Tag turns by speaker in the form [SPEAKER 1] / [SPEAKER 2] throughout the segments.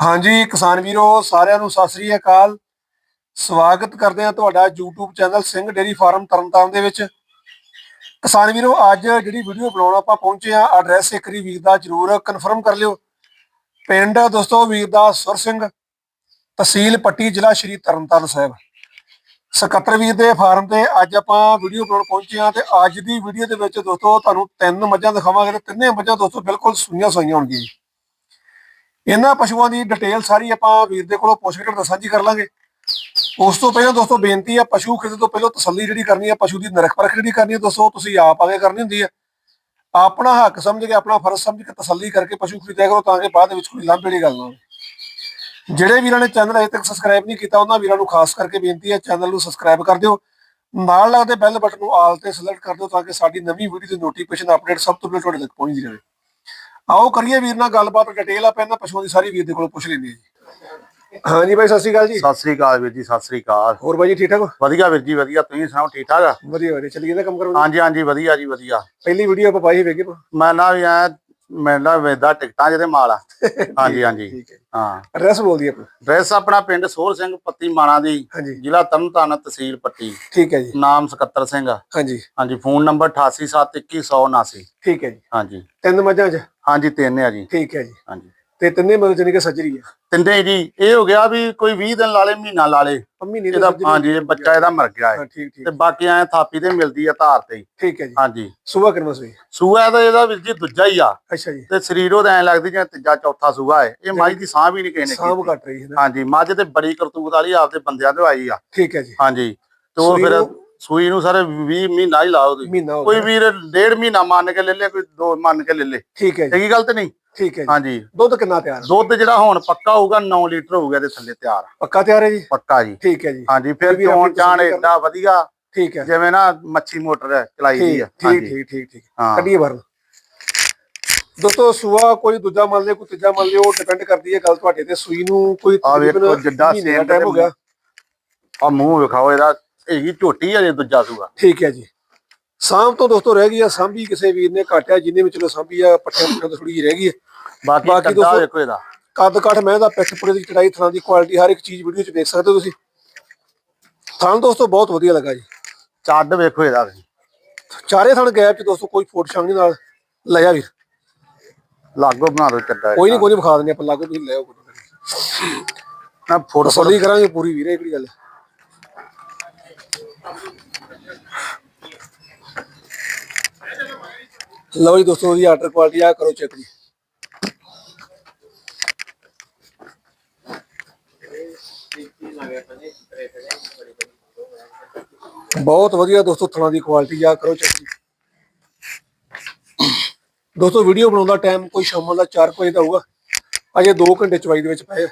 [SPEAKER 1] ਹਾਂਜੀ, ਕਿਸਾਨ ਵੀਰੋ, ਸਾਰਿਆਂ ਨੂੰ ਸਤਿ ਸ੍ਰੀ ਅਕਾਲ। ਸਵਾਗਤ ਕਰਦੇ ਹਾਂ ਤੁਹਾਡਾ YouTube channel Singh dairy farm Tarn Taran ਦੇ ਵਿੱਚ। ਕਿਸਾਨ ਵੀਰੋ, ਅੱਜ ਜਿਹੜੀ ਵੀਡੀਓ ਬਣਾਉਣ ਆਪਾਂ ਪਹੁੰਚੇ ਆ ਐਡਰੈਸ ਇੱਕ ਵਾਰੀ ਵੀਰ ਦਾ ਜਰੂਰ ਕਨਫਰਮ ਕਰ ਲਿਓ। ਪਿੰਡ ਦੋਸਤੋ, ਵੀਰ ਦਾ ਸੁਰ ਸਿੰਘ, ਤਹਿਸੀਲ ਪੱਟੀ, ਜ਼ਿਲ੍ਹਾ ਸ਼੍ਰੀ ਤਰਨਤਾਰਨ ਸਾਹਿਬ। ਸਕੱਤਰ ਵੀਰ ਦੇ ਫਾਰਮ ਤੇ ਅੱਜ ਆਪਾਂ ਵੀਡੀਓ ਬਣਾਉਣ ਪਹੁੰਚੇ ਆ ਤੇ ਅੱਜ ਦੀ ਵੀਡੀਓ ਦੇ ਵਿੱਚ ਦੋਸਤੋ, ਤੁਹਾਨੂੰ ਤਿੰਨ ਮੱਝਾਂ ਦਿਖਾਵਾਂਗੇ ਤੇ ਤਿੰਨੇ ਮੱਝਾਂ ਦੋਸਤੋ ਬਿਲਕੁਲ ਸੂਈਆਂ ਸੋਈਆਂ ਹੋਣਗੀਆਂ ਇਹਨਾਂ ਪਸ਼ੂਆਂ ਦੀ ਡਿਟੇਲ ਸਾਰੀ ਆਪਾਂ ਵੀਰ ਦੇ ਕੋਲੋਂ ਪੁੱਛ ਕੇ ਸਾਂਝੀ ਕਰ ਲਾਂਗੇ। ਉਸ ਤੋਂ ਪਹਿਲਾਂ ਦੋਸਤੋ ਬੇਨਤੀ ਆ, ਪਸ਼ੂ ਖਰੀਦਣ ਤੋਂ ਪਹਿਲਾਂ ਤਸੱਲੀ ਜਿਹੜੀ ਕਰਨੀ ਆ, ਪਸ਼ੂ ਦੀ ਨਰਖ ਪਰਖ ਜਿਹੜੀ ਕਰਨੀ ਆ, ਦੋਸਤੋ ਤੁਸੀਂ ਆਪ ਆਗੇ ਕਰਨੀ ਹੁੰਦੀ ਆ। ਆਪਣਾ ਹੱਕ ਸਮਝ ਕੇ, ਆਪਣਾ ਫਰਜ਼ ਸਮਝ ਕੇ ਤਸੱਲੀ ਕਰਕੇ ਪਸ਼ੂ ਖਰੀਦਿਆ ਕਰੋ, ਤਾਂ ਕਿ ਬਾਅਦ ਦੇ ਵਿੱਚ ਕੋਈ ਲਾਂਭੇ ਦੀ ਗੱਲ ਨਾ ਹੋਵੇ। ਜਿਹੜੇ ਵੀਰਾਂ ਨੇ ਚੈਨਲ ਅਜੇ ਤੱਕ ਸਬਸਕ੍ਰਾਈਬ ਨਹੀਂ ਕੀਤਾ, ਉਹਨਾਂ ਵੀਰਾਂ ਨੂੰ ਖਾਸ ਕਰਕੇ ਬੇਨਤੀ ਹੈ ਚੈਨਲ ਨੂੰ ਸਬਸਕ੍ਰਾਈਬ ਕਰ ਦਿਓ। ਨਾਲ ਲੱਗਦੇ ਬੈਲ ਬਟਨ ਨੂੰ ਆਲ ਤੇ ਸਿਲੈਕਟ ਕਰ ਦਿਓ, ਤਾਂ ਕਿ ਸਾਡੀ ਨਵੀਂ ਵੀਡੀਓ ਦੀ ਨੋਟੀਫਿਕੇਸ਼ਨ ਅਪਡੇਟ ਸਭ ਤੋਂ ਪਹਿਲਾਂ ਤੁਹਾਡੇ ਤੱਕ ਪਹੁੰਚਦੀ ਰਹੇ। ਆਓ ਕਰੀਏ ਵੀਰ ਨਾਲ ਗੱਲਬਾਤ ਡਿਟੇਲ ਆਪਾਂ ਇਹਨਾਂ ਪਸ਼ੂਆਂ ਦੀ ਸਾਰੀ ਵੀਰ ਦੇ ਕੋਲੋਂ ਪੁੱਛ ਲੈਂਦੇ ਹਾਂ ਜੀ। ਹਾਂਜੀ ਬਾਈ ਸਤਿ ਸ਼੍ਰੀ ਅਕਾਲ ਜੀ।
[SPEAKER 2] ਸਤਿ ਸ੍ਰੀ ਅਕਾਲ ਵੀਰ ਜੀ ਸਤਿ ਸ੍ਰੀ ਅਕਾਲ।
[SPEAKER 1] ਹੋਰ ਬਾਈ ਜੀ ਠੀਕ ਠਾਕ ਹੋ?
[SPEAKER 2] ਵਧੀਆ ਵੀਰ ਜੀ ਵਧੀਆ। ਤੁਸੀਂ ਸੁਣਾਓ ਠੀਕ ਠਾਕ ਆ?
[SPEAKER 1] ਵਧੀਆ ਵਧੀਆ। ਚੱਲੀਏ ਨਾ ਕੰਮ ਕਰੋ
[SPEAKER 2] ਹਾਂਜੀ ਹਾਂਜੀ ਵਧੀਆ ਜੀ ਵਧੀਆ।
[SPEAKER 1] ਪਹਿਲੀ ਵੀਡੀਓ ਆਪਾਂ ਪਾਈ ਵੇਖੇ
[SPEAKER 2] ਮੈਂ ਨਾ ਵੀ ਐ ਮੈਂ ਨਾ ਵੇਦਾ ਟਿਕਟਾਂ ਜਿਹਦੇ ਮਾਲ ਆ। ਹਾਂਜੀ ਹਾਂਜੀ।
[SPEAKER 1] ਠੀਕ ਹੈ।
[SPEAKER 2] ਹਾਂ।
[SPEAKER 1] ਐਡਰੈਸ ਬੋਲ ਦੀ ਆਪਣਾ।
[SPEAKER 2] ਡਰੈਸ ਆਪਣਾ ਪਿੰਡ ਸੋਹਰ ਸਿੰਘ ਪੱਤੀ ਮਾਣਾ ਦੀ ਜ਼ਿਲ੍ਹਾ ਤਰਨਤਾਰਨ ਤਹਿਸੀਲ ਪੱਟੀ।
[SPEAKER 1] ਠੀਕ ਹੈ ਜੀ।
[SPEAKER 2] ਨਾਮ ਸਕੱਤਰ ਸਿੰਘ ਆ।
[SPEAKER 1] ਹਾਂਜੀ।
[SPEAKER 2] ਹਾਂਜੀ ਫੋਨ ਨੰਬਰ 88712179
[SPEAKER 1] ਠੀਕ ਹੈ ਜੀ।
[SPEAKER 2] ਹਾਂਜੀ।
[SPEAKER 1] ਤਿੰਨ ਮੱਝਾਂ ਚ?
[SPEAKER 2] ਹਾਂਜੀ ਤਿੰਨ ਆ ਜੀ।
[SPEAKER 1] ਠੀਕ ਹੈ ਜੀ।
[SPEAKER 2] ਹਾਂਜੀ।
[SPEAKER 1] ਤੇ ਤਿੰਨੇ ਮਤਲਬ ਜਾਨੀ ਕਿ ਸੱਜਰੀ ਆ।
[SPEAKER 2] ਤਿੰਨੇ ਜੀ। ਇਹ ਹੋ ਗਿਆ ਵੀ ਕੋਈ 20 ਦਿਨ ਲਾਲੇ ਮਹੀਨਾ ਲਾਲੇ
[SPEAKER 1] ਨਹੀਂ
[SPEAKER 2] ਇਹਦਾ ਹਾਂਜੀ ਇਹ ਬੱਚਾ ਇਹਦਾ ਮਰ ਗਿਆ ਹੈ ਤੇ ਬਾਕੀ ਐ ਥਾਪੀ ਤੇ ਮਿਲਦੀ ਆ ਧਾਰ ਤੇ।
[SPEAKER 1] ਠੀਕ ਹੈ ਜੀ।
[SPEAKER 2] ਹਾਂਜੀ।
[SPEAKER 1] ਸੁਬਾ ਕਰਨਾ ਸੋਈ?
[SPEAKER 2] ਸੂਆ ਦਾ ਇਹਦਾ ਵੀਰ ਜੀ ਦੂਜਾ ਹੀ ਆ।
[SPEAKER 1] ਅੱਛਾ ਜੀ।
[SPEAKER 2] ਤੇ ਸਰੀਰ ਉਹਦਾ ਐ ਲੱਗਦੀ ਜਿਵੇਂ ਤੀਜਾ ਚੌਥਾ ਸੂਆ ਹੈ ਇਹ ਮੱਝ ਦੀ ਸਾਹ ਵੀ ਨਹੀਂ ਕਿਸੇ ਨੇ ਕੀਤੀ।
[SPEAKER 1] ਘਟ ਰਹੀ ਹੈ
[SPEAKER 2] ਹਾਂਜੀ ਮੱਝ ਤੇ ਬੜੀ ਕਰਤੂਤ ਵਾਲੀ ਆਪਦੇ ਬੰਦਿਆਂ ਤੋਂ ਆਈ ਆ।
[SPEAKER 1] ਠੀਕ ਹੈ ਜੀ।
[SPEAKER 2] ਹਾਂਜੀ। ਤੇ ਉਹ ਫਿਰ ਸੂਈ ਨੂੰ ਸਾਰੇ 20 ਮਹੀਨਾ ਹੀ ਲਾਓ ਤੁਸੀਂ।
[SPEAKER 1] ਮਹੀਨਾ
[SPEAKER 2] ਕੋਈ ਵੀਰ ਡੇਢ ਮਹੀਨਾ ਮੰਨ ਕੇ ਲੈ ਲੇ ਕੋਈ ਦੋ ਮੰਨ ਕੇ ਲੈ ਲੇ।
[SPEAKER 1] ਠੀਕ ਹੈ ਜੀ।
[SPEAKER 2] ਸਹੀ ਗੱਲ ਤੇ ਨਹੀਂ?
[SPEAKER 1] ਠੀਕ ਹੈ ਜੀ।
[SPEAKER 2] ਹਾਂਜੀ।
[SPEAKER 1] ਦੁੱਧ ਕਿੰਨਾ ਤਿਆਰ ਆ?
[SPEAKER 2] ਦੁੱਧ ਜਿਹੜਾ ਹੁਣ ਪੱਕਾ ਹੋਊਗਾ 9 ਲੀਟਰ ਹੋਊਗਾ ਇਹਦੇ ਥੱਲੇ ਤਿਆਰ।
[SPEAKER 1] ਪੱਕਾ ਤਿਆਰ ਹੈ ਜੀ?
[SPEAKER 2] ਪੱਕਾ ਜੀ।
[SPEAKER 1] ਠੀਕ ਹੈ ਜੀ।
[SPEAKER 2] ਹਾਂਜੀ ਫਿਰ
[SPEAKER 1] ਵੀ ਆਪਣੀ
[SPEAKER 2] ਚੋਣ ਚਾਣ
[SPEAKER 1] ਤਸੱਲੀ
[SPEAKER 2] ਏਡਾ ਵਧੀਆ
[SPEAKER 1] ਠੀਕ ਹੈ।
[SPEAKER 2] ਜਿਵੇਂ ਨਾ ਮੱਛੀ ਮੋਟਰ ਚਲਾਈ ਦੀ
[SPEAKER 1] ਠੀਕ
[SPEAKER 2] ਆ
[SPEAKER 1] ਠੀਕ
[SPEAKER 2] ਹਾਂਜੀ।
[SPEAKER 1] ਠੀਕ ਠੀਕ ਠੀਕ।
[SPEAKER 2] ਹਾਂ।
[SPEAKER 1] ਕੱਢੀਏ ਬਾਹਰ ਦੋਸਤੋ ਸੂਆ ਕੋਈ ਦੂਜਾ ਮੰਨ ਲਿਆ ਕੋਈ ਤੀਜਾ ਮੰਨ ਉਹ ਡਿਪੈਂਡ ਕਰਦੀ ਹੈ ਗੱਲ ਤੁਹਾਡੇ ਤੇ। ਸੂਈ ਨੂੰ ਕੋਈ
[SPEAKER 2] ਆ ਵੇਖੋ
[SPEAKER 1] ਤਕਰੀਬਨ
[SPEAKER 2] ਜਿੱਡਾ
[SPEAKER 1] ਮਹੀਨੇ ਦਾ
[SPEAKER 2] ਸੇਮ
[SPEAKER 1] ਟਾਈਮ ਹੋ ਗਿਆ।
[SPEAKER 2] ਆ ਮੂੰਹ ਵਿਖਾਓ ਇਹਦਾ ਹੈਗੀ ਝੋਟੀ ਅਜੇ ਦੂਜਾ ਸੂਆ।
[SPEAKER 1] ਠੀਕ ਹੈ ਜੀ। ਸਾਂਭ ਤੋਂ ਦੋਸਤੋ ਰਹਿ ਗਈ ਆ ਸਾਂਭੀ ਕਿਸੇ ਵੀਰ ਨੇ ਘਾਟਿਆ ਜਿੰਨੇ ਵਿੱਚ ਚਲੋ ਸਾਂਭੀ ਆ ਪੱਠਿਆਂ ਪੁੱਠਿਆਂ ਤੋਂ ਥੋੜੀ ਜਿਹੀ ਰਹਿ ਗਈ ਹੈ
[SPEAKER 2] ਬਾਕੀ
[SPEAKER 1] ਦੋਸਤੋ-
[SPEAKER 2] ਵੇਖੋ ਇਹਦਾ।
[SPEAKER 1] ਕੱਦ ਕਾਠ ਮੈਂ ਦਾ ਪਿੱਠ ਪੁੜੇ ਦੀ ਚੜਾਈ ਥਾਂ ਦੀ ਕੁਆਲਿਟੀ ਹਰ ਇੱਕ ਚੀਜ਼ ਵੀਡੀਓ 'ਚ ਦੇਖ ਸਕਦੇ ਹੋ ਤੁਸੀਂ। ਥਾਂ ਦੋਸਤੋ ਬਹੁਤ ਵਧੀਆ ਲੱਗਾ ਜੀ।
[SPEAKER 2] ਚੱਡ ਵੇਖੋ ਇਹਦਾ
[SPEAKER 1] ਚਾਰੇ ਥਣ ਗੈਪ 'ਚ ਦੋਸਤੋ ਕੋਈ ਫੋਟ ਨਹੀਂ ਨਾਲ ਲੈ ਜਾ ਵੀਰ।
[SPEAKER 2] ਲਾਗੋ ਬਣਾ ਦੋ ਚੱਡਾ
[SPEAKER 1] ਕੋਈ ਨਹੀਂ ਕੋਈ ਨਹੀਂ ਵਿਖਾ ਦਿੰਦੇ ਆਪਾਂ ਲਾਗੋ ਤੁਸੀਂ ਲੈ ਆਓ
[SPEAKER 2] ਨਾ ਫੋਟੋ
[SPEAKER 1] ਤਸੱਲੀ ਕਰਾਂਗੇ ਪੂਰੀ ਵੀਰੇ ਕਿਹੜੀ ਗੱਲ ਲਓ ਜੀ ਦੋਸਤੋ ਦੀ ਆਰਡਰ ਕੁਆਲਿਟੀ ਆ ਕਰੋ ਚੈੱਕ ਜੀ। ਬਹੁਤ ਵਧੀਆ ਦੋਸਤੋ ਥਣਾ ਦੀ ਕੁਆਲਿਟੀ ਆ ਕਰੋ ਚੈੱਕ ਜੀ। ਦੋਸਤੋ ਵੀਡੀਓ ਬਣਾਉਣ ਦਾ ਟਾਈਮ ਕੋਈ ਸ਼ਾਮਾਂ ਦਾ 4 ਵਜੇ ਦਾ ਹੋਊਗਾ। ਅਜੇ 2 ਘੰਟੇ ਚਵਾਈ ਦੇ ਵਿੱਚ ਪਏ।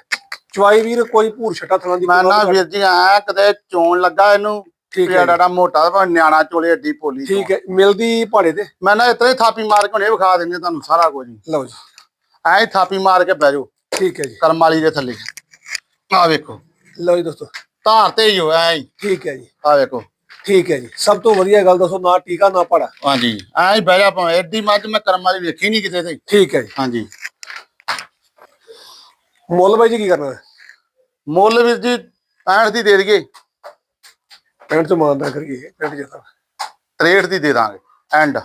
[SPEAKER 1] ਚਵਾਈ ਵੀਰ ਕੋਈ ਭੂਰ ਛਟਾ ਥਣਾ ਦੀ
[SPEAKER 2] ਮੈਂ ਨਾ ਵੀਰ ਜੀ ਆ ਕਦੇ ਚੋਣ ਲੱਗਾ ਇਹਨੂੰ?
[SPEAKER 1] ਠੀਕ ਹੈ
[SPEAKER 2] ਪੇੜਾ ਮੋਟਾ ਭਾਵੇਂ ਨਿਆਣਾ ਚੋਲੇ ਏਡੀ ਪੋਲੀ
[SPEAKER 1] ਠੀਕ ਹੈ ਮਿਲਦੀ ਪਹਾੜੇ ਤੇ?
[SPEAKER 2] ਮੈਂ ਨਾ ਇਤਨੇ ਥਾਪੀ ਮਾਰ ਕੇ ਹੁਣੇ ਵਿਖਾ ਦਿੰਦੇ ਤੁਹਾਨੂੰ ਸਾਰਾ ਕੁਝ।
[SPEAKER 1] ਲਓ ਜੀ।
[SPEAKER 2] ਐ ਥਾਪੀ ਮਾਰ ਕੇ ਬਹਿ ਜਾਓ।
[SPEAKER 1] ਠੀਕ ਹੈ ਜੀ।
[SPEAKER 2] ਕਰਮ ਵਾਲੀ ਦੇ ਥੱਲੇ। ਆ ਵੇਖੋ।
[SPEAKER 1] ਲਓ ਜੀ ਦੋਸਤੋ।
[SPEAKER 2] ਧਾਰ ਤੇ ਹੀ ਹੋ ਐ ਹੀ।
[SPEAKER 1] ਠੀਕ ਹੈ ਜੀ।
[SPEAKER 2] ਆ ਵੇਖੋ।
[SPEAKER 1] ਠੀਕ ਹੈ ਜੀ। ਸਭ ਤੋਂ ਵਧੀਆ ਗੱਲ ਦੱਸੋ ਨਾ ਟੀਕਾ ਨਾ ਪੜਾ
[SPEAKER 2] ਹਾਂਜੀ। ਐ ਹੀ ਬਹਿ ਜਾ ਭਾਵੇਂ। ਏਡੀ ਮੱਝ ਮੈਂ ਕਰਮ ਵਾਲੀ ਵੇਖੀ ਨਹੀਂ ਕਿਤੇ ਤੇ।
[SPEAKER 1] ਠੀਕ ਹੈ ਜੀ।
[SPEAKER 2] ਹਾਂਜੀ।
[SPEAKER 1] ਮੁੱਲ ਬਾਈ ਜੀ ਕੀ ਕਰਨਾ? ਹੈ
[SPEAKER 2] ਮੁੱਲ ਵੀਰ ਜੀ 65 ਦੀ ਦੇ ਦਈਏ।
[SPEAKER 1] ਪੈਂਟ ਤੋਂ ਮਾਨਦਾ ਕਰੀਏ ਪੈਂਟ ਜਤਾ
[SPEAKER 2] 63 ਦੀ ਦੇ ਦਾਂਗੇ। ਐਂਡ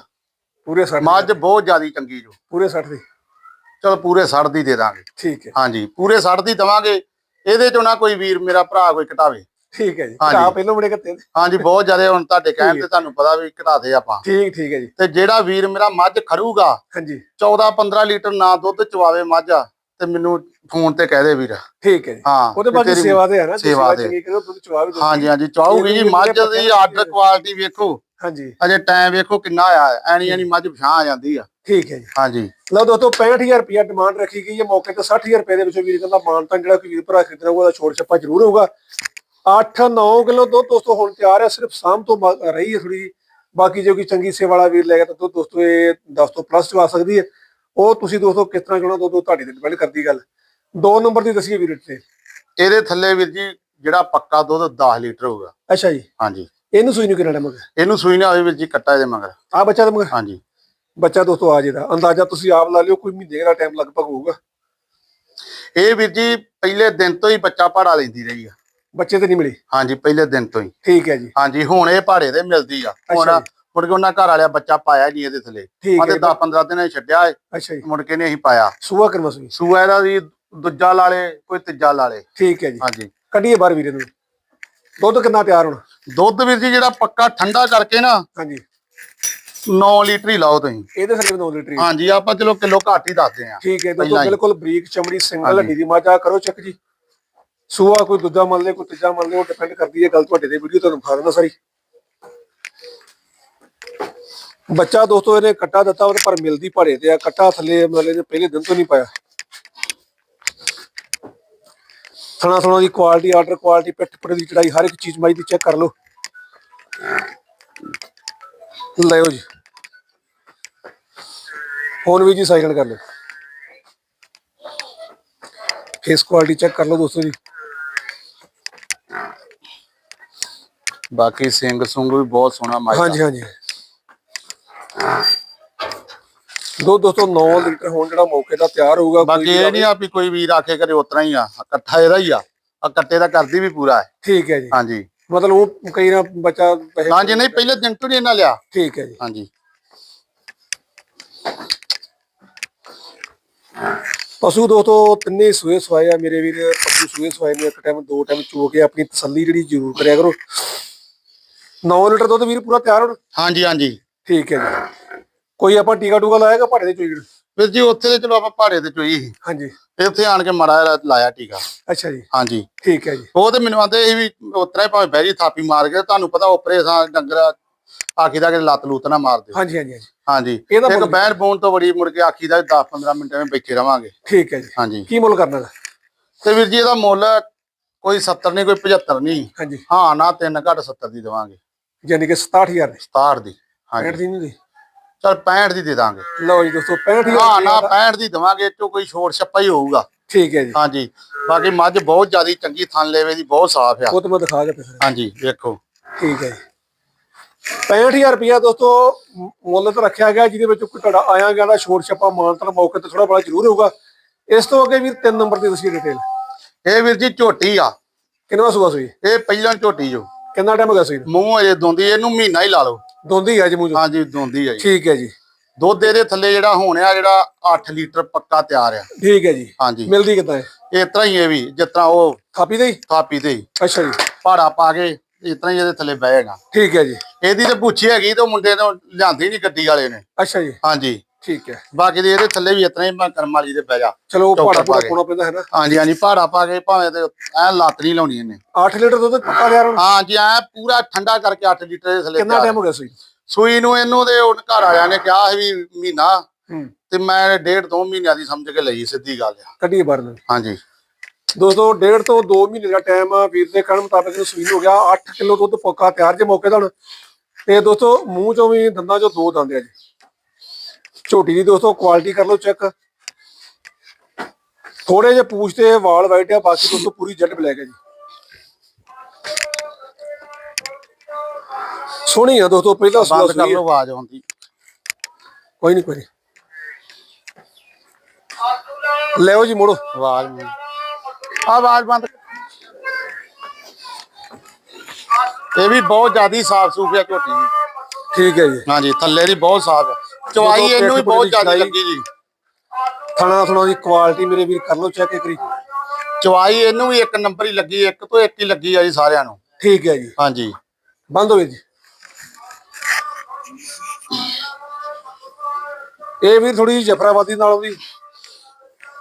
[SPEAKER 1] ਪੂਰੇ 60
[SPEAKER 2] ਮੱਝ ਬਹੁਤ ਜ਼ਿਆਦੀ ਚੰਗੀ ਜੋ।
[SPEAKER 1] ਪੂਰੇ 60 ਦੀ।
[SPEAKER 2] ਚਲ ਪੂਰੇ 60 ਦੀ ਦੇ ਦਾਂਗੇ।
[SPEAKER 1] ਠੀਕ ਹੈ।
[SPEAKER 2] ਹਾਂਜੀ ਪੂਰੇ 60 ਦੀ ਦਵਾਂਗੇ। ਇਹਦੇ ਚੋਂ ਨਾ ਕੋਈ ਵੀਰ ਮੇਰਾ ਭਰਾ ਕੋਈ ਘਟਾਵੇ।
[SPEAKER 1] ਠੀਕ ਹੈ ਜੀ। ਆ ਪਹਿਲਾਂ ਬੜੇ ਕੱਤੇ
[SPEAKER 2] ਹਾਂਜੀ ਬਹੁਤ ਜ਼ਿਆਦਾ ਹੁਣ ਤੁਹਾਡੇ ਕਹਿਣ ਤੇ ਤੁਹਾਨੂੰ ਪਤਾ ਵੀ ਘਟਾਦੇ ਆਪਾਂ।
[SPEAKER 1] ਠੀਕ ਠੀਕ ਹੈ ਜੀ।
[SPEAKER 2] ਤੇ ਜਿਹੜਾ ਵੀਰ ਮੇਰਾ ਮੱਝ ਖੜੂਗਾ
[SPEAKER 1] ਹਾਂਜੀ।
[SPEAKER 2] 14 15 ਲੀਟਰ ਨਾ ਦੁੱਧ ਚਵਾਵੇ ਮੱਝ ਆ, ਤੇ ਮੈਨੂੰ ਫੋਨ ਤੇ ਕਹਿ ਦੇ ਵੀਰ।
[SPEAKER 1] ਠੀਕ ਹੈ ਜੀ।
[SPEAKER 2] ਹਾਂ
[SPEAKER 1] ਉਹਦੇ ਬਾਅਦ
[SPEAKER 2] ਤੇਰੀ-
[SPEAKER 1] ਸੇਵਾ ਤੇ ਹੈ ਨਾ
[SPEAKER 2] ਸੇਵਾ ਤੇ।
[SPEAKER 1] ਚੰਗੀ ਕਰੋ ਦੁੱਧ ਚਵਾ ਵੀ ਦਿਓ।
[SPEAKER 2] ਹਾਂਜੀ ਹਾਂਜੀ ਚਾਹੂਗੀ ਜੀ ਮੱਝ ਦੀ ਆਰਡਰ ਕੁਆਲਿਟੀ ਵੇਖੋ।
[SPEAKER 1] ਹਾਂਜੀ।
[SPEAKER 2] ਅਜੇ ਟਾਈਮ ਵੇਖੋ ਕਿੰਨਾ ਆਇਆ। ਐਣੀ ਐਣੀ ਮੱਝ ਪਛਾਂ ਆ ਜਾਂਦੀ ਆ।
[SPEAKER 1] ਠੀਕ ਹੈ ਜੀ।
[SPEAKER 2] ਹਾਂਜੀ।
[SPEAKER 1] ਲਓ ਦੋਸਤੋ 65000 ਰੁਪਇਆ ਡਿਮਾਂਡ ਰੱਖੀ ਗਈ ਹੈ ਮੌਕੇ ਤੇ 60000 ਰੁਪਏ ਦੇ ਵਿੱਚੋਂ ਵੀਰ ਕਹਿੰਦਾ ਮਾਨਤਾ ਜਿਹੜਾ ਕੋਈ ਵੀਰ ਭਰਾ ਖਰੀਦਣਾ ਉਹਦਾ ਛੋੜ ਛੱਪਾ ਜ਼ਰੂਰ ਹੋਊਗਾ। 8-9 ਕਿਲੋ ਦੁੱਧ ਦੋਸਤੋ ਹੁਣ ਤਿਆਰ ਹੈ ਸਿਰਫ ਸਾਮ ਤੋਂ ਰਹੀ ਹੈ ਥੋੜੀ ਬਾਕੀ ਜੇ ਕੋਈ ਚੰਗੀ ਸੇ ਵਾਲਾ ਵੀਰ ਲੈ ਗਿਆ ਤਾਂ ਦੋਸਤੋ ਇਹ 10 ਤੋਂ ਪਲੱਸ ਚਵਾ ਸਕਦੀ ਹੈ। ਉਹ ਤੁਸੀਂ ਦੋਸਤੋ ਕਿਸ ਤਰ੍ਹਾਂ ਦੁੱਧ ਉਹ ਤੁਹਾਡੇ ਤੇ ਡਿਪੈਂਡ ਕਰਦੀ ਗੱਲ। ਦੋ ਨੰਬਰ ਦੀ ਦੱਸੀਏ ਵੀਰ ਤੇ
[SPEAKER 2] ਇਹਦੇ ਥੱਲੇ ਵੀਰ ਜੀ ਜਿਹੜਾ ਪੱਕਾ ਦੁੱਧ 10 ਲੀਟਰ ਹੋਊਗਾ।
[SPEAKER 1] ਅੱਛਾ ਜੀ।
[SPEAKER 2] ਹਾਂਜੀ।
[SPEAKER 1] ਇਹਨੂੰ ਸੂਈ ਨੂੰ ਕਿੰਨਾ ਟਾਈਮ
[SPEAKER 2] ਇਹਨੂੰ ਸੂਈ ਨਾ ਹੋਵੇ ਵੀਰ ਜੀ ਕੱਟਾ ਇਹਦੇ ਮਗਰ।
[SPEAKER 1] ਆ ਬੱਚਾ ਤਾਂ ਮਗਰ?
[SPEAKER 2] ਹਾਂਜੀ।
[SPEAKER 1] ਬੱਚਾ ਦੋਸਤੋ ਆ ਜਿਹਦਾ ਅੰਦਾਜ਼ਾ ਤੁਸੀਂ ਆਪ ਲਾ ਲਿਓ ਕੋਈ ਮਹੀਨੇ ਦਾ ਟਾਈਮ ਲਗਭਗ ਹੋਊਗਾ।
[SPEAKER 2] ਇਹ ਵੀਰ ਜੀ ਪਹਿਲੇ ਦਿਨ ਤੋਂ ਹੀ ਬੱਚਾ ਪਹਾੜਾ ਲੈਂਦੀ ਰਹੀ ਆ।
[SPEAKER 1] ਬੱਚੇ ਤੇ ਨਹੀਂ ਮਿਲੇ?
[SPEAKER 2] ਹਾਂਜੀ ਪਹਿਲੇ ਦਿਨ ਤੋਂ ਹੀ।
[SPEAKER 1] ਠੀਕ ਹੈ ਜੀ।
[SPEAKER 2] ਹਾਂਜੀ ਹੁਣ ਇਹ ਪਹਾੜੇ ਤੇ ਮਿਲਦੀ ਆ। ਹੁਣ। ਮੁੜ ਕੇ ਉਹਨਾਂ ਘਰ ਵਾਲਿਆ ਬੱਚਾ ਪਾਇਆ ਨਹੀਂ ਇਹਦੇ ਥੱਲੇ।
[SPEAKER 1] ਠੀਕ ਹੈ
[SPEAKER 2] 10 15 ਦਿਨ ਹੀ ਛੱਡਿਆ ਏ,
[SPEAKER 1] ਅੱਛਾ ਜੀ।
[SPEAKER 2] ਮੁੜ ਕੇ ਨਹੀਂ ਅਸੀਂ ਪਾਇਆ।
[SPEAKER 1] ਸੂਆ ਕਰਮਾ ਸੂਈ
[SPEAKER 2] ਸੂਆ ਇਹਦਾ ਜੀ ਦੂਜਾ ਲਾਲੇ ਕੋਈ ਤੀਜਾ ਲਾਲੇ
[SPEAKER 1] ਠੀਕ ਹੈ ਜੀ।
[SPEAKER 2] ਹਾਂਜੀ।
[SPEAKER 1] ਕੱਢੀਏ ਬਾਹਰ ਵੀਰੇ ਨੂੰ। ਦੁੱਧ ਕਿੰਨਾ ਤਿਆਰ ਹੋਣਾ?
[SPEAKER 2] ਦੁੱਧ ਵੀਰ ਜੀ ਜਿਹੜਾ ਪੱਕਾ ਠੰਡਾ ਕਰਕੇ ਨਾ
[SPEAKER 1] ਹਾਂਜੀ।
[SPEAKER 2] 9 ਲੀਟਰ ਹੀ ਲਾਓ ਤੁਸੀਂ।
[SPEAKER 1] ਇਹਦੇ ਥੱਲੇ 9 ਲੀਟਰ ਹੀ।
[SPEAKER 2] ਹਾਂਜੀ ਆਪਾਂ ਚਲੋ ਕਿਲੋ ਘੱਟ ਹੀ ਦੱਸਦੇ ਆ
[SPEAKER 1] ਠੀਕ ਹੈ ਦੋਸਤੋ
[SPEAKER 2] ਪਹਿਲਾਂ ਹੀ।
[SPEAKER 1] ਬਿਲਕੁਲ ਬਰੀਕ ਚਮੜੀ ਸਿੰਗਲ
[SPEAKER 2] ਹਾਂਜੀ।
[SPEAKER 1] ਹੱਡੀ ਦੀ ਮਾਜਾ ਕਰੋ ਚੈੱਕ ਜੀ। ਸੂਆ ਕੋਈ ਮੰਨ ਲੇ ਕੋਈ ਤੀਜਾ ਮੰਨ ਲੇ ਉਹ ਡਿਪੈਂਡ ਕਰਦੀ ਹੈ ਗੱਲ ਤੁਹਾਡੇ ਤੇ ਵੀਡੀਓ ਤੁਹਾਨੂੰ ਦਿੰਦਾ ਸਾਰੀ। ਬੱਚਾ ਦੋਸਤੋ ਇਹਨੇ ਕੱਟਾ ਦਿੱਤਾ ਪਰ ਮਿਲਦੀ ਭਾੜੇ ਤੇ ਆ ਕੱਟਾ ਥੱਲੇ ਮਤਲਬ ਇਹਨੇ ਪਹਿਲੇ ਦਿਨ ਤੋਂ ਨਹੀਂ ਪਾਇਆ। ਥਣਾ ਥਣਾ ਦੀ ਕੁਆਲਿਟੀ ਆਰਡਰ ਕੁਆਲਿਟੀ ਪਿੱਠ ਪੁੜੇ ਦੀ ਚੜਾਈ ਹਰ ਇੱਕ ਚੀਜ਼ ਮਾਈ ਦੀ ਚੈੱਕ ਕਰ ਲਓ। ਲਿਓ ਜੀ। ਫੋਨ ਵੀ ਜੀ ਸਾਈਲੈਂਟ ਕਰ ਲਓ। ਫੇਸ ਕੁਆਲਿਟੀ ਚੈੱਕ ਕਰ ਲਓ ਦੋਸਤੋ ਜੀ।
[SPEAKER 2] ਬਾਕੀ ਸਿੰਘ ਸੁੰਗ ਵੀ ਬਹੁਤ ਸੋਹਣਾ ਮਾਈ
[SPEAKER 1] ਹਾਂਜੀ ਹਾਂਜੀ। ਦੋ ਦੋਸਤੋ 9 ਲੀਟਰ ਹੋਣ ਜਿਹੜਾ ਮੌਕੇ ਦਾ ਤਿਆਰ ਹੋਊਗਾ
[SPEAKER 2] ਬਾਕੀ ਇਹ ਨਹੀਂ ਆ ਵੀ ਕੋਈ ਵੀਰ ਆਖੇ ਕਰੇ ਉਤਰਾ ਹੀ ਆ ਇਕੱਠਾ ਇਹਦਾ ਹੀ ਆ ਆ ਕੱਟੇ ਦਾ ਕਰਦੀ ਵੀ ਪੂਰਾ ਹੈ।
[SPEAKER 1] ਠੀਕ ਹੈ ਜੀ।
[SPEAKER 2] ਹਾਂਜੀ।
[SPEAKER 1] ਮਤਲਬ ਉਹ ਕਈ ਨਾ ਬੱਚਾ ਪੈਸੇ
[SPEAKER 2] ਹਾਂਜੀ ਨਹੀਂ ਪਹਿਲੇ ਦਿਨ ਤੋਂ ਨਹੀਂ ਇਹਨਾਂ ਲਿਆ।
[SPEAKER 1] ਠੀਕ ਹੈ ਜੀ।
[SPEAKER 2] ਹਾਂਜੀ।
[SPEAKER 1] ਪਸ਼ੂ ਦੋਸਤੋ ਤਿੰਨੇ ਸੂਏ ਸਵਾਏ ਆ ਮੇਰੇ ਵੀਰ ਪਸ਼ੂ ਸੂਏ ਸਵਾਏ ਨੇ ਇੱਕ ਟਾਈਮ ਦੋ ਟਾਈਮ ਚੋ ਕੇ ਆਪਣੀ ਤਸੱਲੀ ਜਿਹੜੀ ਜ਼ਰੂਰ ਕਰਿਆ ਕਰੋ। 9 ਲੀਟਰ ਦੁੱਧ ਵੀਰ ਪੂਰਾ ਤਿਆਰ ਹੋਣਾ?
[SPEAKER 2] ਹਾਂਜੀ ਹਾਂਜੀ।
[SPEAKER 1] ਠੀਕ ਹੈ ਜੀ। ਕੋਈ ਆਪਾਂ ਟੀਕਾ ਟੂਕਾ ਲਾਏਗਾ ਭਾੜੇ ਦੇ ਚੋਈ
[SPEAKER 2] ਵੀਰ ਜੀ ਉੱਥੇ ਤੇ ਚਲੋ ਆਪਾਂ ਪਹਾੜੇ ਤੇ ਚੋਈ ਸੀ।
[SPEAKER 1] ਹਾਂਜੀ।
[SPEAKER 2] ਇੱਥੇ ਆਣ ਕੇ ਮਾੜਾ ਲਾਇਆ ਟੀਕਾ।
[SPEAKER 1] ਅੱਛਾ ਜੀ।
[SPEAKER 2] ਹਾਂਜੀ।
[SPEAKER 1] ਠੀਕ ਹੈ ਜੀ।
[SPEAKER 2] ਉਹ ਤੇ ਮੈਨੂੰ ਆਂਦੇ ਇਹ ਵੀ ਉਤਰਾ ਹੀ ਭਾਵੇਂ ਬਹਿਰੀ ਥਾਪੀ ਮਾਰ ਕੇ ਤੁਹਾਨੂੰ ਪਤਾ ਉਪਰੇ ਸਾਂ ਡੰਗਰ ਆਖੀ ਦਾ ਕਿ ਲੱਤ ਲੂਤ ਨਾ ਮਾਰ ਦਿਓ।
[SPEAKER 1] ਹਾਂਜੀ ਹਾਂਜੀ ਹਾਂਜੀ।
[SPEAKER 2] ਹਾਂਜੀ।
[SPEAKER 1] ਇਹਦਾ
[SPEAKER 2] ਇੱਕ
[SPEAKER 1] ਮੁੱਲ-
[SPEAKER 2] ਬਹਿਣ ਬੂਣ ਤੋਂ ਬੜੀ ਮੁੜ ਕੇ ਆਖੀ ਦਾ 10 15 ਮਿੰਟ ਵਿੱਚ ਬੈਠੇ ਰਵਾਂਗੇ।
[SPEAKER 1] ਠੀਕ ਹੈ ਜੀ।
[SPEAKER 2] ਹਾਂਜੀ।
[SPEAKER 1] ਕੀ ਮੁੱਲ ਕਰਨਾ ਦਾ
[SPEAKER 2] ਤੇ ਵੀਰ ਜੀ ਇਹਦਾ ਮੁੱਲ ਕੋਈ 70 ਨਹੀਂ ਕੋਈ 75 ਨਹੀਂ।
[SPEAKER 1] ਹਾਂਜੀ।
[SPEAKER 2] ਹਾਂ ਨਾ ਤਿੰਨ ਘੱਟ 70 ਦੀ ਦੇਵਾਂਗੇ।
[SPEAKER 1] ਯਾਨੀ ਕਿ 67000 ਦੀ।
[SPEAKER 2] 67 ਦੀ।
[SPEAKER 1] 65
[SPEAKER 2] ਹਾਂਜੀ
[SPEAKER 1] ਦੀ ਨਹੀਂ ਦੀ
[SPEAKER 2] ਚਲ 65 ਦੀ ਦੇ ਦਾਂਗੇ।
[SPEAKER 1] ਲਓ ਜੀ ਦੋਸਤੋ 65000
[SPEAKER 2] ਹਾਂ ਨਾ
[SPEAKER 1] ਰੁਪਇਆ ਦਾ-
[SPEAKER 2] 65 ਦੀ ਦੇਵਾਂਗੇ ਚੋ ਕੋਈ ਛੋੜ ਛੱਪਾ ਹੀ ਹੋਊਗਾ।
[SPEAKER 1] ਠੀਕ ਹੈ ਜੀ।
[SPEAKER 2] ਹਾਂਜੀ ਬਾਕੀ ਮੱਝ ਬਹੁਤ ਜ਼ਿਆਦੀ ਚੰਗੀ ਥਣ ਲੈਵੇ ਦੀ ਬਹੁਤ ਸਾਫ਼ ਆ।
[SPEAKER 1] ਉਹ ਤਾਂ ਮੈਂ ਦਿਖਾ ਕੇ ਫਿਰ।
[SPEAKER 2] ਹਾਂਜੀ ਵੇਖੋ।
[SPEAKER 1] ਠੀਕ ਹੈ ਜੀ। 65000 ਰੁਪਇਆ ਦੋਸਤੋ ਮੁੱਲ ਤਾਂ ਰੱਖਿਆ ਗਿਆ ਜਿਹਦੇ ਵਿੱਚ ਕੋਈ ਤੁਹਾਡਾ ਆਇਆ ਗਿਆ ਦਾ ਛੋਟ ਛੱਪਾ ਮਾਨਤਨ ਮੌਕੇ ਤੇ ਥੋੜਾ ਬੜਾ ਜ਼ਰੂਰ ਹੋਊਗਾ। ਇਸ ਤੋਂ ਅੱਗੇ ਵੀਰ ਤਿੰਨ ਨੰਬਰ ਦੀ ਦੱਸੀ ਡਿਟੇਲ।
[SPEAKER 2] ਇਹ ਵੀਰ ਜੀ ਝੋਟੀ ਆ।
[SPEAKER 1] ਕਿੰਨਾ ਸੂਆ ਸੂਈ?
[SPEAKER 2] ਇਹ ਪਹਿਲਾਂ ਝੋਟੀ ਜੋ।
[SPEAKER 1] ਕਿੰਨਾ ਟਾਈਮ ਹੋ ਗਿਆ ਸੂਈ?
[SPEAKER 2] ਮੂੰਹ ਅਜੇ ਦੋਂਦੀ ਇਹਨੂੰ ਮਹੀਨਾ ਹੀ ਲਾ ਲਓ।
[SPEAKER 1] ਦੋਂਦੀ ਹੈ ਜੀ ਮੂੰਹ ਚੋਂ।
[SPEAKER 2] ਹਾਂਜੀ ਦੋਂਦੀ ਆ ਜੀ।
[SPEAKER 1] ਠੀਕ ਹੈ ਜੀ।
[SPEAKER 2] ਦੁੱਧ ਇਹਦੇ ਥੱਲੇ ਜਿਹੜਾ ਹੋਣਿਆ ਜਿਹੜਾ 8 ਲੀਟਰ ਪੱਕਾ ਤਿਆਰ ਆ।
[SPEAKER 1] ਠੀਕ ਹੈ ਜੀ।
[SPEAKER 2] ਹਾਂਜੀ।
[SPEAKER 1] ਮਿਲਦੀ ਕਿੱਦਾਂ ਹੈ?
[SPEAKER 2] ਇਸ ਤਰ੍ਹਾਂ ਹੀ ਇਹ ਵੀ ਜਿਸ ਤਰ੍ਹਾਂ ਉਹ
[SPEAKER 1] ਥਾਪੀ ਦੇ ਹੀ?
[SPEAKER 2] ਥਾਪੀ ਤੇ
[SPEAKER 1] ਅੱਛਾ ਜੀ।
[SPEAKER 2] ਪਹਾੜਾ ਪਾ ਕੇ ਇਸ ਤਰ੍ਹਾਂ ਹੀ ਇਹਦੇ ਥੱਲੇ ਬਹਿਗਾ
[SPEAKER 1] ਠੀਕ ਹੈ ਜੀ।
[SPEAKER 2] ਇਹਦੀ ਤੇ ਪੁੱਛੀ ਹੈਗੀ ਤੇ ਉਹ ਮੁੰਡੇ ਨੇ ਲਿਆਂਦੀ ਨਹੀਂ ਗੱਡੀ ਵਾਲੇ ਨੇ।
[SPEAKER 1] ਅੱਛਾ ਜੀ।
[SPEAKER 2] ਹਾਂਜੀ।
[SPEAKER 1] ਠੀਕ ਹੈ।
[SPEAKER 2] ਬਾਕੀ ਦੇ ਇਹਦੇ ਥੱਲੇ ਵੀ ਤਰ੍ਹਾਂ ਹੀ ਕਰਮ ਵਾਲੀ ਦੇ ਬਹਿ ਜਾ।
[SPEAKER 1] ਚਲੋ ਪਹਾੜਾ
[SPEAKER 2] ਪਾ
[SPEAKER 1] ਪੂਰਾ
[SPEAKER 2] ਕੇ।
[SPEAKER 1] ਪਾਉਣਾ ਪੈਂਦਾ ਹੈ ਨਾ?
[SPEAKER 2] ਹਾਂਜੀ ਹਾਂਜੀ ਪਹਾੜਾ ਪਾ ਕੇ ਭਾਵੇਂ ਤੇ ਐ ਲੱਤ ਨਹੀਂ ਲਾਉਣੀ ਇਹਨੇ।
[SPEAKER 1] 8 ਲੀਟਰ ਦੁੱਧ ਪੱਕਾ ਤਿਆਰ ਹੋਣਾ?
[SPEAKER 2] ਹਾਂਜੀ ਐ ਪੂਰਾ ਠੰਡਾ ਕਰਕੇ 8 ਲੀਟਰ ਦੇ ਥੱਲੇ
[SPEAKER 1] ਕਿੰਨਾ। ਟਾਈਮ ਹੋ ਗਿਆ ਸੂਈ?
[SPEAKER 2] ਸੂਈ ਨੂੰ ਇਹਨੂੰ ਤੇ ਉਹ ਘਰ ਵਾਲਿਆਂ ਨੇ ਕਿਹਾ ਸੀ ਵੀ ਮਹੀਨਾ। ਤੇ ਮੈਂ ਡੇਢ ਦੋ ਮਹੀਨਿਆਂ ਦੀ ਸਮਝ ਕੇ ਲਈ ਸਿੱਧੀ ਗੱਲ ਆ।
[SPEAKER 1] ਕੱਢੀਏ ਬਾਹਰ ਨੂੰ।
[SPEAKER 2] ਹਾਂਜੀ।
[SPEAKER 1] ਦੋਸਤੋ ਡੇਢ ਤੋਂ 2 ਮਹੀਨੇ ਦਾ ਟਾਈਮ ਆ ਵੀਰ ਦੇ ਕਹਿਣ ਮੁਤਾਬਕ ਸੂਈ ਹੋ ਗਿਆ। 8 ਕਿਲੋ ਦੁੱਧ ਪੱਕਾ ਤਿਆਰ ਜੇ ਮੌਕੇ ਦਾ ਹੁਣ। ਤੇ ਦੋਸਤੋ ਮੂੰਹ ਚੋਂ ਵੀ ਦੰਦਾਂ ਚੋਂ ਦੋ ਦੰਦ ਆ ਜੀ। ਝੋਟੀ ਦੀ ਦੋਸਤੋ ਕੁਆਲਿਟੀ ਕਰ ਲਓ ਚੈੱਕ ਥੋੜੇ ਜਿਹੇ ਪੂਛ ਤੇ ਵਾਲ ਵਾਈਟ ਆ ਬਾਕੀ ਦੋਸਤੋ ਪੂਰੀ ਜੈਟ ਬਲੈਕ ਹੈ ਜੀ। ਸੋਹਣੀ ਆ ਦੋਸਤੋ ਪਹਿਲਾ
[SPEAKER 2] ਬੰਦ ਕਰ ਲਓ। ਆਵਾਜ਼ ਆਉਂਦੀ
[SPEAKER 1] ਕੋਈ ਨਹੀਂ ਕੋਈ ਨਹੀਂ ਲੈਓ ਜੀ ਮੋੜੋ।
[SPEAKER 2] ਆਵਾਜ਼ ਨਹੀਂ। ਆਵਾਜ਼ ਬੰਦ। ਇਹ ਵੀ ਬਹੁਤ ਜ਼ਿਆਦੀ ਸਾਫ਼ ਸੂਫ ਆ ਝੋਟੀ।
[SPEAKER 1] ਠੀਕ ਹੈ ਜੀ।
[SPEAKER 2] ਹਾਂਜੀ ਥੱਲੇ ਦੀ ਬਹੁਤ ਸਾਫ਼ ਹੈ ਚਵਾਈ
[SPEAKER 1] ਜਦੋਂ
[SPEAKER 2] ਇਹਨੂੰ ਵੀ
[SPEAKER 1] ਪਿੱਠ
[SPEAKER 2] ਬਹੁਤ ਜ਼ਿਆਦਾ ਲੱਗੀ ਜੀ।
[SPEAKER 1] ਥਣਾ ਥਣਾ ਦੀ ਕੁਆਲਿਟੀ ਮੇਰੇ ਵੀਰ ਕਰ ਲਓ ਚੈੱਕ ਇੱਕ ਵਾਰੀ।
[SPEAKER 2] ਚਵਾਈ ਇਹਨੂੰ ਵੀ ਇੱਕ ਨੰਬਰ ਹੀ ਲੱਗੀ ਇੱਕ ਤੋਂ ਇੱਕ ਹੀ ਲੱਗੀ ਆ ਜੀ ਸਾਰਿਆਂ ਨੂੰ।
[SPEAKER 1] ਠੀਕ ਹੈ ਜੀ।
[SPEAKER 2] ਹਾਂਜੀ।
[SPEAKER 1] ਬੰਦ ਹੋਵੇ ਜੀ। ਇਹ ਵੀ ਥੋੜੀ ਜਫਰਾਬਾਦੀ ਨਾਲ ਉਹਦੀ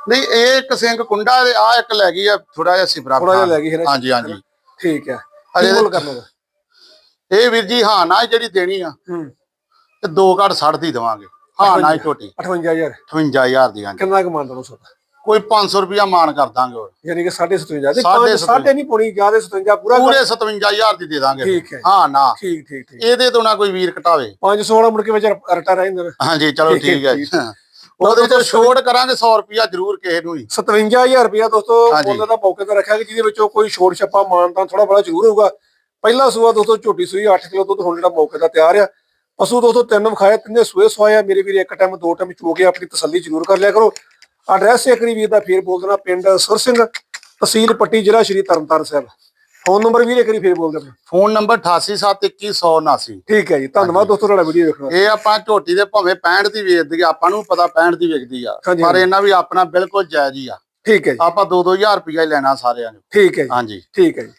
[SPEAKER 2] ਨਹੀਂ ਇਹ ਇੱਕ ਸਿੰਘ ਕੁੰਡਾ ਤੇ ਆ ਇੱਕ ਲੈ ਗਈ ਆ ਥੋੜਾ ਜਿਹਾ ਸਿਫਰਾ
[SPEAKER 1] ਥੋੜਾ ਜਿਹਾ ਲੈ ਗਈ ਹੈ ਨਾ।
[SPEAKER 2] ਹਾਂਜੀ ਹਾਂਜੀ।
[SPEAKER 1] ਠੀਕ ਹੈ। ਦਾ
[SPEAKER 2] ਇਹ ਵੀਰ ਜੀ ਹਾਂ ਨਾ ਜਿਹੜੀ ਦੇਣੀ ਆ।
[SPEAKER 1] ਹੂੰ।
[SPEAKER 2] ਤੇ 2 ਘੜ 60 ਦੀ ਦੇਵਾਂਗੇ। ਹਾਂ ਨਾ ਹੀ ਝੋਟੀ
[SPEAKER 1] 58000
[SPEAKER 2] 58000 ਦੀ ਹਾਂਜੀ।
[SPEAKER 1] ਕਿੰਨਾ ਕਮਾਉਂਦਾ ਨੂੰ ਸੋਦਾ?
[SPEAKER 2] ਕੋਈ 500 ਰੁਪਿਆ ਮਾਨ ਕਰ ਦਾਂਗੇ ਹੋਰ।
[SPEAKER 1] ਯਾਨੀ ਕਿ 57 ਦੀ
[SPEAKER 2] ਸਾਢੇ
[SPEAKER 1] 5 ਸਾਢੇ ਨਹੀਂ ਪੋਣੀ ਜ਼ਿਆਦਾ 57 ਪੂਰਾ
[SPEAKER 2] ਪੂਰੇ 57000 ਦੀ ਦੇ ਦਾਂਗੇ।
[SPEAKER 1] ਠੀਕ ਹੈ।
[SPEAKER 2] ਹਾਂ ਨਾ।
[SPEAKER 1] ਠੀਕ ਠੀਕ ਠੀਕ।
[SPEAKER 2] ਇਹਦੇ ਤੋਂ ਨਾ ਕੋਈ ਵੀਰ ਘਟਾਵੇ।
[SPEAKER 1] 500 ਵਾਲਾ ਮੁੜ ਕੇ ਵਿੱਚ ਰਟਾ ਰਹਿੰਦਾ
[SPEAKER 2] ਹਾਂਜੀ ਚਲੋ
[SPEAKER 1] ਠੀਕ ਹੈ,
[SPEAKER 2] ਉਹਦੇ ਤੋਂ ਛੋਟ ਕਰਾਂਗੇ 100 ਰੁਪਿਆ ਜ਼ਰੂਰ ਕਿਸੇ ਨੂੰ ਹੀ।
[SPEAKER 1] 57000 ਰੁਪਇਆ ਦੋਸਤੋ। ਉਹਨਾਂ ਦਾ ਮੌਕੇ ਤੇ ਰੱਖਿਆ ਕਿ ਜਿਹਦੇ ਵਿੱਚੋਂ ਕੋਈ ਛੋੜ ਛੱਪਾ ਮਾਨਤਾ ਥੋੜਾ ਬੜਾ ਜ਼ਰੂਰ ਹੋਊਗਾ। ਪਹਿਲਾ ਸੂਆ ਦੋਸਤੋ ਝੋਟੀ ਸੂਈ 8 ਕਿਲੋ ਦੁੱਧ ਹੁਣ ਜਿਹੜਾ ਮੌਕੇ ਦਾ ਤਿਆਰ ਆ। ਪਸ਼ੂ ਦੋਸਤੋ ਤਿੰਨ ਵਿਖਾਏ ਤਿੰਨੇ ਸੂਏ ਸਵਾਏ ਆ। ਮੇਰੇ ਵੀਰ ਇੱਕ ਟਾਈਮ ਦੋ ਟਾਈਮ ਚੋ ਕੇ ਆਪਣੀ ਤਸੱਲੀ ਜ਼ਰੂਰ ਕਰ ਲਿਆ ਕਰੋ। ਐਡਰੈਸ ਇੱਕ ਵਾਰੀ ਵੀਰ ਦਾ ਫੇਰ ਬੋਲ ਦੇਣਾ ਪਿੰਡ ਸੁਰ ਸਿੰਘ ਤਹਿਸੀਲ ਪੱਟੀ ਜ਼ਿਲ੍ਹਾ ਸ਼੍ਰੀ ਤਰਨਤਾਰਨ ਸਾਹਿਬ। ਫੋਨ ਨੰਬਰ ਵੀਰ ਇੱਕ ਵਾਰੀ ਫੇਰ ਬੋਲ ਦੇਣਾ।
[SPEAKER 2] ਫੋਨ ਨੰਬਰ 88712179
[SPEAKER 1] ਠੀਕ ਹੈ ਜੀ ਧੰਨਵਾਦ ਦੋਸਤੋ ਤੁਹਾਡਾ ਵੀਡੀਓ ਵੇਖਣ
[SPEAKER 2] ਇਹ ਆਪਾਂ ਝੋਟੀ ਦੇ ਭਾਵੇਂ 65 ਦੀ ਵੇਚਦੀ ਆ ਆਪਾਂ ਨੂੰ ਪਤਾ 65 ਦੀ ਵਿਕਦੀ ਆ। ਪਰ। ਇਹਨਾਂ ਵੀ ਆਪਣਾ ਬਿਲਕੁਲ ਜਾਇਜ਼ ਹੀ ਆ।
[SPEAKER 1] ਠੀਕ ਹੈ ਜੀ।
[SPEAKER 2] ਆਪਾਂ 2-2000 ਰੁਪਇਆ ਹੀ ਲੈਣਾ ਸਾਰਿਆਂ ਨੂੰ।
[SPEAKER 1] ਠੀਕ ਹੈ ਜੀ।
[SPEAKER 2] ਹਾਂਜੀ।
[SPEAKER 1] ਠੀਕ ਹੈ ਜੀ।